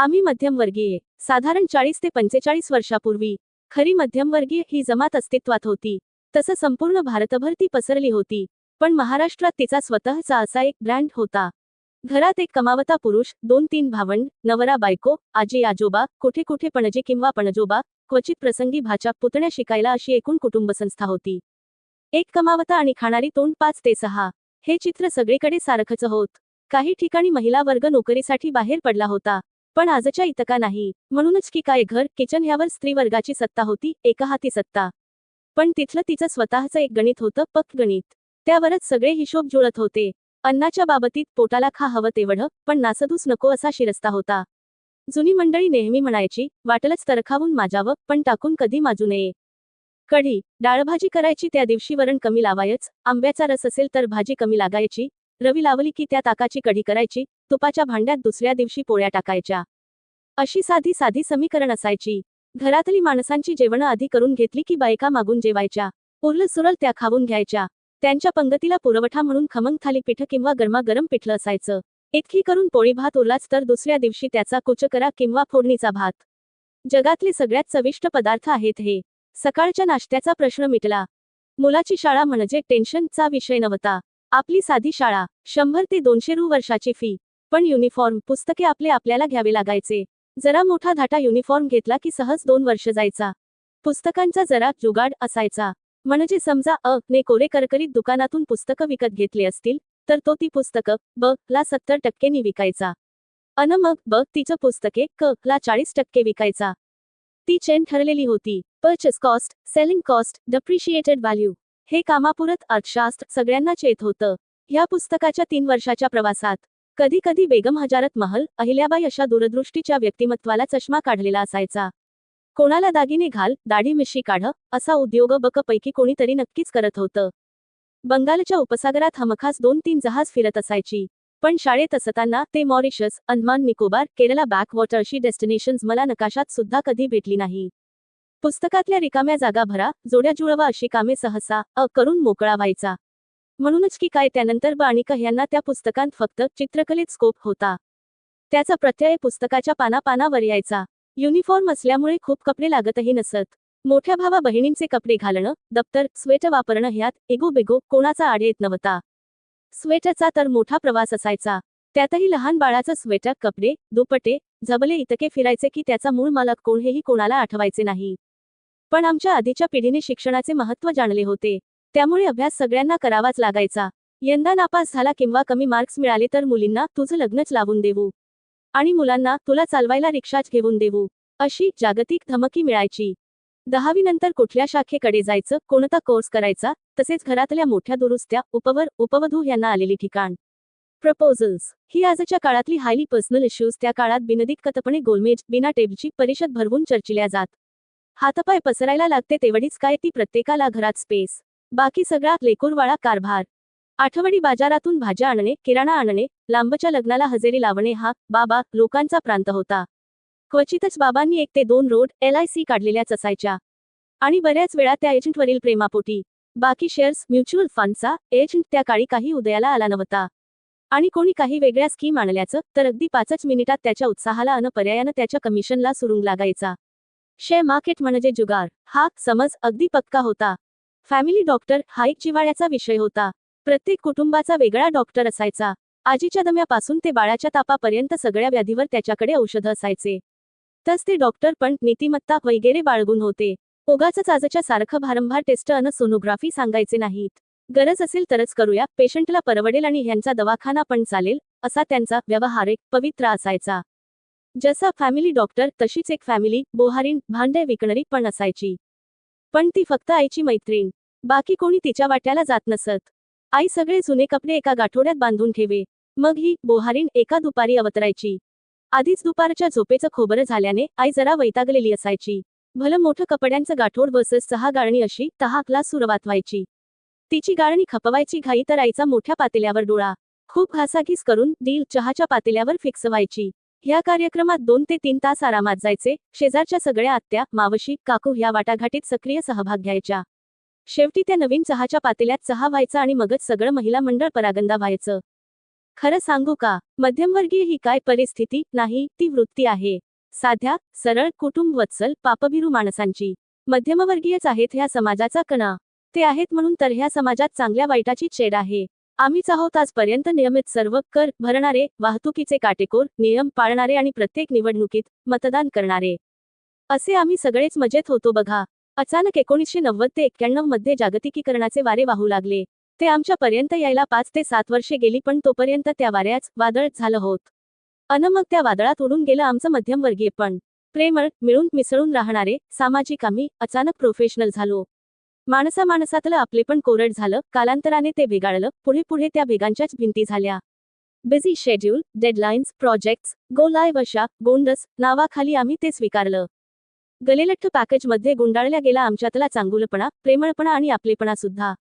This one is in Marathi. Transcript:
आम्ही मध्यमवर्गीय साधारण चाळीस ते पंचेचाळीस वर्षापूर्वी खरी मध्यमवर्गीय ही जमात अस्तित्वात होती. तसं संपूर्ण भारतभर ती पसरली होती पण महाराष्ट्रात तिचा स्वतःचा असा एक ब्रँड होता. घरात एक कमावता पुरुष दोन तीन भावंड नवरा बायको आजी आजोबा कुठे कुठे पणजी किंवा पणजोबा क्वचित प्रसंगी भाच्या पुतण्या शिकायला अशी एकूण कुटुंबसंस्था होती. एक कमावता आणि खाणारी तोंड पाच ते सहा हे चित्र सगळीकडे सारखंच होत. काही ठिकाणी महिला वर्ग नोकरीसाठी बाहेर पडला होता. पण आजच्या इतका नाही. म्हणूनच की काय घर किचन ह्यावर स्त्री वर्गाची सत्ता होती एका हाती सत्ता. पण तिथलं तिचं स्वतःचं एक गणित होतं पक गणित. त्यावरच सगळे हिशोब जुळत होते. अन्नाच्या बाबतीत पोटाला खा हवं तेवढं पण नासधूस नको असा शिरस्ता होता. जुनी मंडळी नेहमी म्हणायची वाटलंच तरखावून माजावं पण टाकून कधी माजू नये. कढी डाळभाजी करायची त्या दिवशी वरण कमी लावायच आंब्याचा रस असेल तर भाजी कमी लागायची रवी लावली की त्या ताकाची कढी करायची तुपाच्या भांड्यात दुसऱ्या दिवशी पोळ्या टाकायच्या. अशी साधी साधी समीकरण असायची. घरातली माणसांची जेवणं आधी करून घेतली की बायका मागून जेवायच्या. उरल सुरल त्या खाऊन घ्यायच्या. त्यांच्या पंगतीला पुरवठा म्हणून खमंग थालीपीठ किंवा गरमागरम पिठलं असायचं. इतकी करून पोळी भात उरलाच तर दुसऱ्या दिवशी त्याचा कुचकरा किंवा फोडणीचा भात. जगातले सगळ्यात चविष्ट पदार्थ आहेत हे. सकाळच्या नाश्त्याचा प्रश्न मिटला. मुलाची शाळा म्हणजे टेन्शनचा विषय नव्हता. आपली साधी शाळा शंभर ते दोनशे रु वर्षाची फी पण युनिफॉर्म पुस्तके आपले आपल्याला घ्यावे लागायचे. जरा मोठा धाटा युनिफॉर्म घेतला की सहज दोन वर्ष जायचा. पुस्तकांचा जरा जुगाड असायचा. म्हणजे समजा अ ने कोरे करकरीत दुकानातून पुस्तकं विकत घेतली असतील तर तो ती पुस्तकं ब ला सत्तर टक्केनी विकायचा. अन मग ब तिचं पुस्तके क ला चाळीस टक्के विकायचा. ती चेन ठरलेली होती. Purchase cost selling cost depreciated value हे कामापुरत अर्थशास्त्र सगळ्यांना चेत होतं. ह्या पुस्तकाच्या तीन वर्षाच्या प्रवासात कधी कधी बेगम हजारत महल अहिल्याबाई अशा दूरदृष्टीच्या व्यक्तिमत्वाला चष्मा काढलेला असायचा. कोणाला दागिने घाल दाढी मिशी काढ असा उद्योग बकपैकी कोणीतरी नक्कीच करत होतं. बंगालच्या उपसागरात हमखास दोन तीन जहाज फिरत असायची. पण शाळेत असताना ते मॉरिशस अंदमान निकोबार केरला बॅकवॉटर अशी डेस्टिनेशन्स मला नकाशात सुद्धा कधी भेटली नाही. पुस्तकातल्या रिकाम्या जागा भरा जोड्या जुळवा अशी कामे सहसा अ करून मोकळा व्हायचा. म्हणूनच की काय त्यानंतर बाणिका यांना त्या पुस्तकांत फक्त चित्रकलेत स्कोप होता. त्याचा प्रत्यय पुस्तकाच्या पानापानावर यायचा. युनिफॉर्म असल्यामुळे खूप कपडे लागतही नसत. मोठ्या भावा बहिणींचे कपडे घालणं दप्तर स्वेटर वापरणं ह्यात एगो बेगो कोणाचा आड येत नव्हता. स्वेटरचा तर मोठा प्रवास असायचा. त्यातही लहान बाळाचं स्वेटर कपडे दुपटे झबले इतके फिरायचे की त्याचा मूळ मालक कोण हेही कोणाला आठवायचे नाही. पण आमच्या आधीच्या पिढीने शिक्षणाचे महत्त्व जाणले होते. त्यामुळे अभ्यास सगळ्यांना करावाच लागायचा. यंदा नापास झाला किंवा कमी मार्क्स मिळाले तर मुलींना तुझं लग्नच लावून देऊ. आणि मुलांना तुला चालवायला रिक्षाच घेऊन देऊ. अशी जागतिक धमकी मिळायची. दहावीनंतर कुठल्या शाखेकडे जायचं कोणता कोर्स करायचा तसेच घरातल्या मोठ्या दुरुस्त्या उपवर उपवधू यांना आलेली ठिकाण. प्रपोजल्स. ही आजच्या काळातली हायली पर्सनल इश्यूज त्या काळात बिनदिक्कतपणे गोलमेज बिना टेबची परिषद भरवून चर्चिल्या जात. हातपाय पसरायला लागते तेवढीच काय ती प्रत्येकाला घरात स्पेस बाकी सगळा लेकूरवाळा कारभार. आठवडी बाजारातून भाज्या आणणे किराणा आणणे लांबच्या लग्नाला हजेरी लावणे हा बाबा लोकांचा प्रांत होता. क्वचितच बाबांनी एक ते दोन रोड एल आय सी काढलेल्याच असायच्या आणि बऱ्याच वेळा त्या एजंटवरील प्रेमापोटी. बाकी शेअर्स म्युच्युअल फंडचा एजंट त्या काळी काही उदयाला आला नव्हता. आणि कोणी काही वेगळ्या स्कीम आणल्याचं तर अगदी पाचच मिनिटात त्याच्या उत्साहाला अन पर्यायानं त्याच्या कमिशनला सुरुंग लागायचा. शेअर मार्केट म्हणजे जुगार. हा समज अगदी पक्का होता. फॅमिली डॉक्टर हा एक जिवाळ्याचा विषय होता. प्रत्येक कुटुंबाचा वेगळा डॉक्टर असायचा. आजीच्या दम्यापासून ते बाळाच्या तापापर्यंत सगळ्या व्याधीवर त्याच्याकडे औषध असायचे. तस ते डॉक्टर पण नीतिमत्ता वगैरे बाळगून होते. ओगाच आजच्या सारखं भारंभार टेस्ट अन सोनोग्राफी सांगायचे नाहीत. गरज असेल तरच करूया. पेशंटला परवडेल आणि ह्यांचा दवाखाना पण चालेल असा त्यांचा व्यवहारिक पवित्र असायचा. जसा फॅमिली डॉक्टर तशीच एक फॅमिली बोहारीण भांडे विकणारी पण असायची. पण ती फक्त आईची मैत्रीण. बाकी कोणी तिच्या वाट्याला जात नसत. आई सगळे जुने कपडे एका गाठोड्यात बांधून ठेवे. मग ही बोहारीण एका दुपारी अवतरायची. आधीच दुपारच्या झोपेचं खोबरं झाल्याने आई जरा वैतागलेली असायची. भलं मोठं कपड्यांचं गाठोड बसस सहा गाळणी अशी तहाकला सुरुवात व्हायची. तिची गाळणी खपवायची घाई तर आईचा मोठ्या पातेल्यावर डोळा. खूप घासाघीस करून डील चहाच्या पातेल्यावर फिक्स व्हायची. ह्या कार्यक्रमात दोन ते तीन तास आरामात जायचे. शेजारच्या सगळ्या आत्या मावशी काकू ह्या वाटाघाटीत सक्रिय सहभाग घ्यायच्या. शेवटी त्या नवीन चहाच्या पातेल्यात चहा व्हायचा आणि मगच सगळं महिला मंडळ परागंदा व्हायचं. खरं सांगू का? मध्यमवर्गीय ही काय परिस्थिती? नाही ती वृत्ती आहे. साध्या सरळ कुटुंब वत्सल पापभिरू माणसांची. मध्यमवर्गीयच आहेत ह्या समाजाचा कणा. ते आहेत म्हणून तर ह्या समाजात चांगल्या वाईटाची छेड आहे. आम्हीच आहोत आजपर्यंत नियमित सर्व कर भरणारे वाहतुकीचे काटेकोर नियम पाळणारे आणि प्रत्येक निवडणुकीत मतदान करणारे. असे आम्ही सगळेच मजेत होतो बघा. अचानक एकोणीसशे नव्वद ते एक्क्याण्णवमध्ये जागतिकीकरणाचे वारे वाहू लागले. ते आमच्यापर्यंत यायला पाच ते सात वर्षे गेली पण तोपर्यंत त्या वाऱ्याच वादळ झालं होत. अन मग त्या वादळात उडून गेलं आमचं मध्यमवर्गीय पण. प्रेमळ मिळून मिसळून राहणारे सामाजिक आम्ही अचानक प्रोफेशनल झालो. माणसा माणसातलं आपले पण कोरड झालं कालांतराने ते बिघाडलं पुढे पुढे त्या बिगांच्याच भिंती झाल्या. Busy schedule deadlines projects go live अशा गोंडस नावाखाली आम्ही ते स्वीकारलं. गलेलठ्ठ पॅकेजमध्ये गुंडाळल्या गेला आमच्यातला चांगुलपणा प्रेमळपणा आणि आपलेपणा सुद्धा